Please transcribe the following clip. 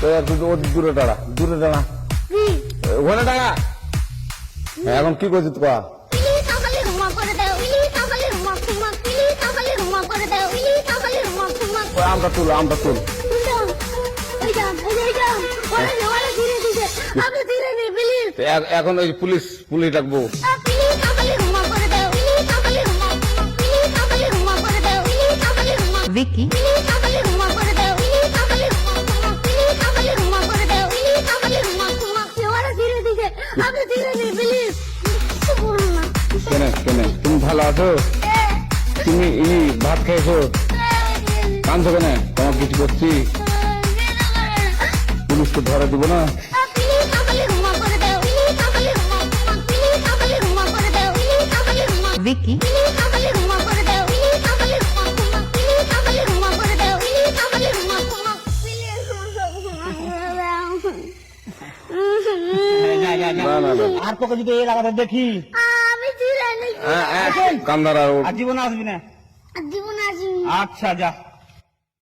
তো একটু দূরে দাঁড়া দূরে দাঁড়া। কি? ওখানে দাঁড়া। এখন কি করছিস ওই আমটা তুল আমটা তুল। এখন ওই পুলিশ পুলিশ ডাকবো। পিলি আপনি প্লিজ না। কেন কেন? তুমি ভালো আছো? তুমি ই ভাত খেয়েছো? কাঁদছো কেন? তোমার কিছু করছি? পুলিশকে ধরে দিব না? পিলি না না না। আর তোকে যদি এই লাগাতে দেখি। আমি হ্যাঁ, হ্যাঁ, কান্দার আর জীবন জীবনে আসবি না? জীবন আসবি আচ্ছা যা।